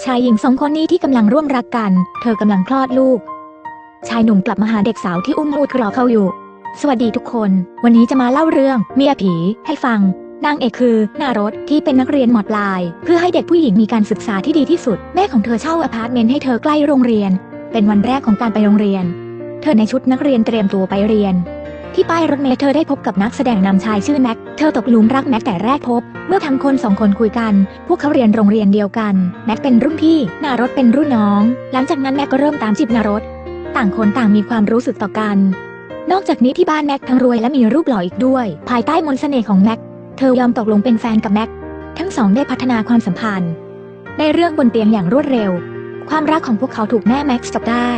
ชายหญิงสองคนนี้ที่กำลังร่วมรักกัน เธอกำลังคลอดลูก ชายหนุ่มกลับมาหาเด็กสาวที่อุ้มลูกรอเขาอยู่ สวัสดีทุกคน วันนี้จะมาเล่าเรื่องเมียผีให้ฟัง นางเอกคือนารสที่เป็นนักเรียนมอปลาย เพื่อให้เด็กผู้หญิงมีการศึกษาที่ดีที่สุด แม่ของเธอเช่าอพาร์ตเมนต์ให้เธอใกล้โรงเรียน เป็นวันแรกของการไปโรงเรียน เธอในชุดนักเรียนเตรียมตัวไปเรียน ที่ป้ายรถเมล์เธอได้พบกับนักแสดงนำชายชื่อแม็ก เธอตกหลุมรักแม็กแต่แรกพบ เมื่อทั้งคนสองคนคุยกัน พวกเขาเรียนโรงเรียนเดียวกัน แม็กเป็นรุ่นพี่ นารสเป็นรุ่นน้อง หลังจากนั้นแม็กก็เริ่มตามจีบนารสต่างคนต่างมีความรู้สึกต่อกัน นอกจากนี้ที่บ้านแม็กทั้งรวยและมีรูปหล่ออีกด้วย ภายใต้มนต์เสน่ห์ของแม็ก เธอยอมตกลงเป็นแฟนกับแม็ก ทั้งสองได้พัฒนาความสัมพันธ์ ในเรื่องบนเตียงอย่างรวดเร็ว ความรักของพวกเขาถูกแม่แม็กซ์จับได้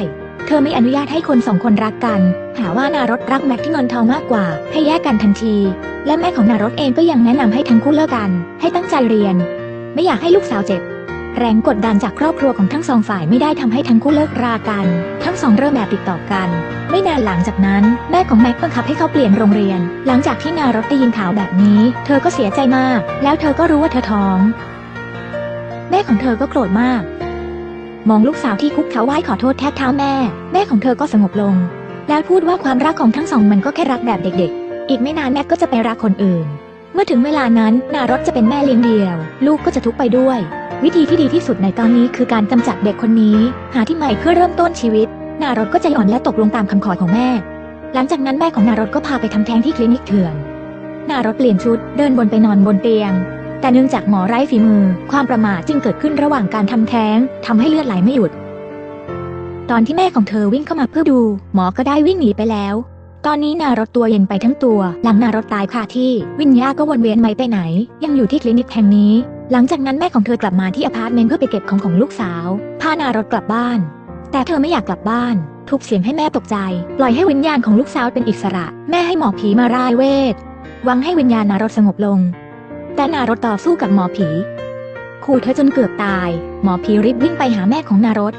เธอไม่อนุญาตให้คนสองคนรักกัน หาว่านารสรักแม็กที่เงินทองมากกว่า ให้แยกกันทันที และแม่ของนารสเองก็ยังแนะนำให้ทั้งคู่เลิกกัน ให้ตั้งใจเรียน ไม่อยากให้ลูกสาวเจ็บ แรงกดดันจากครอบครัวของทั้งสองฝ่ายไม่ได้ทำให้ทั้งคู่เลิกรากัน ทั้งสองเริ่มแบบติดต่อกัน ไม่นานหลังจากนั้นแม่ของแม็กบังคับให้เขาเปลี่ยนโรงเรียน หลังจากที่นารสได้ยินข่าวแบบนี้ เธอก็เสียใจมาก แล้วเธอก็รู้ว่าเธอท้อง แม่ของเธอก็โกรธมาก มองลูกสาวที่คุกเข่าไหว้ขอโทษแทบเท้าแม่ แม่ของเธอก็สงบลง แล้วพูดว่าความรักของทั้งสองมันก็แค่รักแบบเด็กๆ อีกไม่นานแม็กก็จะไปรักคนอื่น เมื่อถึงเวลานั้นนารสจะเป็นแม่เลี้ยงเดียว ลูกก็จะทุกข์ไปด้วย วิธีที่ดีที่สุดในตอนนี้คือการกำจัดเด็กคนนี้ หาที่ใหม่เพื่อเริ่มต้นชีวิต นารสก็ใจอ่อนและตกลงตามคำขอของแม่ หลังจากนั้นแม่ของนารสก็พาไปทำแท้งที่คลินิกเถื่อนนารสเปลี่ยนชุดเดินบนไปนอนบนเตียง แต่เนื่องจากหมอไร้ฝีมือ ความประมาทจึงเกิดขึ้นระหว่างการทำแท้งทำให้เลือดไหลไม่หยุด ตอนที่แม่ของเธอวิ่งเข้ามาเพื่อดู หมอก็ได้วิ่งหนีไปแล้ว ตอนนี้นารสตัวเย็นไปทั้งตัว หลังนารสตายคาที่ วิญญาก็วนเวียนไม่ไปไหน ยังอยู่ที่คลินิกแห่งนี้ หลังจากนั้นแม่ของเธอกลับมาที่อพาร์ตเมนต์เพื่อไปเก็บของของลูกสาว พานารถกลับบ้าน แต่เธอไม่อยากกลับบ้านทุบเสียงให้แม่ตกใจ ปล่อยให้วิญญาณของลูกสาวเป็นอิสระ แม่ให้หมอผีมาร่ายเวทหวังให้วิญญาณนารถสงบลง แต่นารถต่อสู้กับหมอผี ขู่เธอจนเกือบตาย หมอผีรีบวิ่งไปหาแม่ของนารถ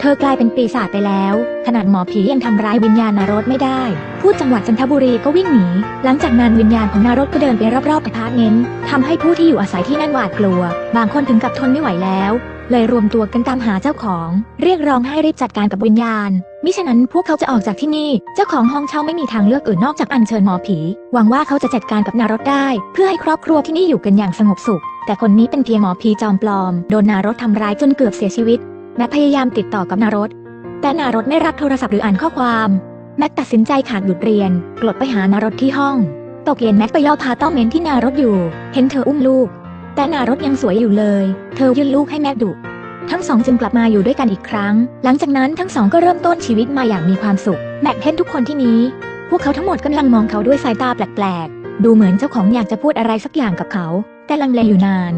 เธอกลายเป็นปีศาจไปแล้ว ขนาดหมอผียังทำร้ายวิญญาณนารถไม่ได้ ผู้จังหวัดจันทบุรีก็วิ่งหนี หลังจากนั้นวิญญาณของนารถก็เดินไปรอบๆอพาร์ตเมนต์ทำให้ผู้ที่อยู่อาศัยที่นั่นหวาดกลัว บางคนถึงกับทนไม่ไหวแล้ว เลยรวมตัวกันตามหาเจ้าของ เรียกร้องให้รีบจัดการกับวิญญาณ มิฉะนั้นพวกเขาจะออกจากที่นี่ เจ้าของห้องเช่าไม่มีทางเลือกอื่นนอกจากอัญเชิญหมอผี หวังว่าเขาจะจัดการกับนารถได้ เพื่อให้ครอบครัวที่นี่อยู่กันอย่างสงบสุข แต่คนนี้เป็นเพียงหมอผีจอมปลอม โดนนารถทำร้ายจนเกือบเสียชีวิต แม็กพยายามติดต่อกับนารถ แต่นารถไม่รับโทรศัพท์หรืออ่านข้อความ แม็กตัดสินใจขาดหยุดเรียน กลดไปหานารถที่ห้อง ตกเย็นแม็กไปล่อพาต้อมเมนที่นารถอยู่ เห็นเธออุ้มลูก แต่นารถยังสวยอยู่เลย เธอยื่นลูกให้แม็กดุ ทั้งสองจึงกลับมาอยู่ด้วยกันอีกครั้ง หลังจากนั้นทั้งสองก็เริ่มต้นชีวิตมาอย่างมีความสุข แม็กเห็นทุกคนที่นี้ พวกเขาทั้งหมดกำลังมองเขาด้วยสายตาแปลกๆ ดูเหมือนเจ้าของอยากจะพูดอะไรสักอย่างกับเขา แต่ลังเลอยู่นาน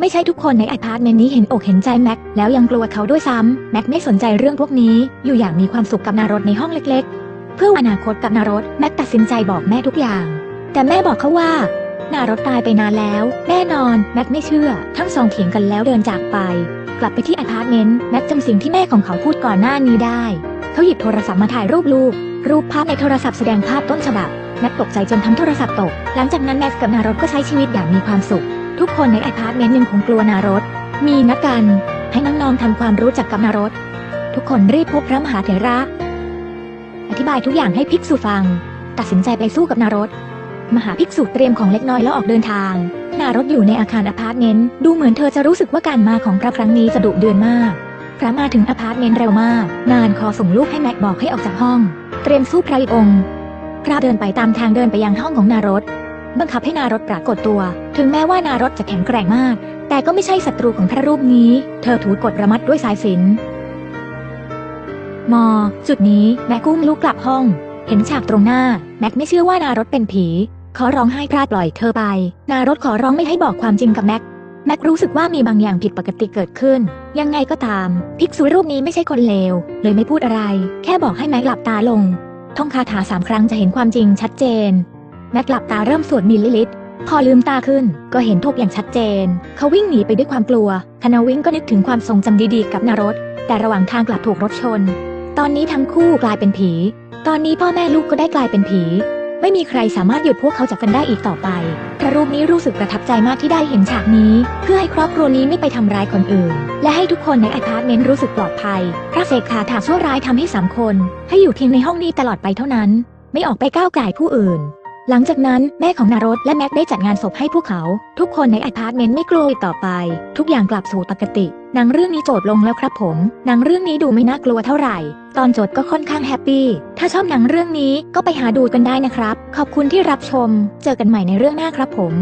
ไม่ใช่ทุกคนในอพาร์ตเมนต์นี้เห็นอกเห็นใจแม็ก แล้วยังกลัวเขาด้วยซ้ำแม็กไม่สนใจเรื่องพวกนี้ อยู่อย่างมีความสุขกับนารถในห้องเล็ก ๆ เพื่ออนาคตกับนารถแม็กตัดสินใจบอกแม่ทุกอย่าง แต่แม่บอกเขาว่านารถตายไปนานแล้ว แน่นอน แม็กไม่เชื่อ ทั้งสองเถียงกันแล้วเดินจากไป กลับไปที่อพาร์ตเมนต์แม็กจำสิ่งที่แม่ของเขาพูดก่อนหน้านี้ได้ เขาหยิบโทรศัพท์มาถ่ายรูปลูก รูปภาพในโทรศัพท์แสดงภาพต้นฉบับ แม็กตกใจจนทั้งโทรศัพท์ตก หลังจากนั้นแม็กกับนารถก็ใช้ชีวิตอย่างมีความสุข ทุกคนในอพาร์ตเมนต์ยังคงกลัวนารถมีนัดกันให้น้องๆทำความรู้จักกับนารถทุกคนรีบพบพระมหาเถระ อธิบายทุกอย่างให้ภิกษุฟัง ตัดสินใจไปสู้กับนารถ มหาภิกษุเตรียมของเล็กน้อยแล้วออกเดินทาง นารถอยู่ในอาคารอพาร์ตเมนต์ ดูเหมือนเธอจะรู้สึกว่าการมาของพระครั้งนี้จะดุเดือนมาก พระมาถึงอพาร์ตเมนต์เร็วมาก นานขอส่งลูกให้แม็กบอกให้ออกจากห้อง เตรียมสู้พระอีกองค์ พระเดินไปตามทางเดินไปยังห้องของนารถ บังคับให้นารถปรากฏตัว ถึงแม้ว่านารถจะแข็งแกร่งมาก แต่ก็ไม่ใช่ศัตรูของพระรูปนี้ เธอถูกกดระมัดด้วยสายสินมอ จุดนี้แม็กกุ้มลูกกลับห้อง เห็นฉากตรงหน้า แม็กไม่เชื่อว่านารถเป็นผี ขอร้องให้พระปล่อยเธอไป นารถขอร้องไม่ให้บอกความจริงกับแม็ก แม็กรู้สึกว่ามีบางอย่างผิดปกติเกิดขึ้น ยังไงก็ตาม ภิกษุรูปนี้ไม่ใช่คนเลว เลยไม่พูดอะไร แค่บอกให้แม็กหลับตาลง ท่องคาถาสามครั้งจะเห็นความจริงชัดเจน แม็กหลับตาเริ่มสวดมิลลิลิตรพอลืมตาขึ้นก็เห็นทบอย่างชัดเจน เขาวิ่งหนีไปด้วยความกลัวคณะวิ่งก็นึกถึงความทรงจำดีๆกับนารถแต่ระหว่างทางกลับถูกรถชน ตอนนี้ทั้งคู่กลายเป็นผี ตอนนี้พ่อแม่ลูกก็ได้กลายเป็นผี ไม่มีใครสามารถหยุดพวกเขาจากกันได้อีกต่อไป พระรูปนี้รู้สึกประทับใจมากที่ได้เห็นฉากนี้ เพื่อให้ครอบครัวนี้ไม่ไปทำร้ายคนอื่น และให้ทุกคนในอพาร์ตเมนต์รู้สึกปลอดภัย พระเสกขาถาชั่วร้ายทำให้สามคน ให้อยู่เพียงในห้องนี้ตลอดไปเท่านั้น ไม่ออกไปก้าวไก่ผู้อื่น หลังจากนั้นแม่ของนารสและแม็กได้จัดงานศพให้พวกเขา ทุกคนในอพาร์ตเมนต์ไม่กลัวอีกต่อไป ทุกอย่างกลับสู่ปกติหนังเรื่องนี้จบลงแล้วครับผมหนังเรื่องนี้ดูไม่น่ากลัวเท่าไหร่ ตอนจบก็ค่อนข้างแฮปปี้ถ้าชอบหนังเรื่องนี้ก็ไปหาดูกันได้นะครับ ขอบคุณที่รับชม เจอกันใหม่ในเรื่องหน้าครับผม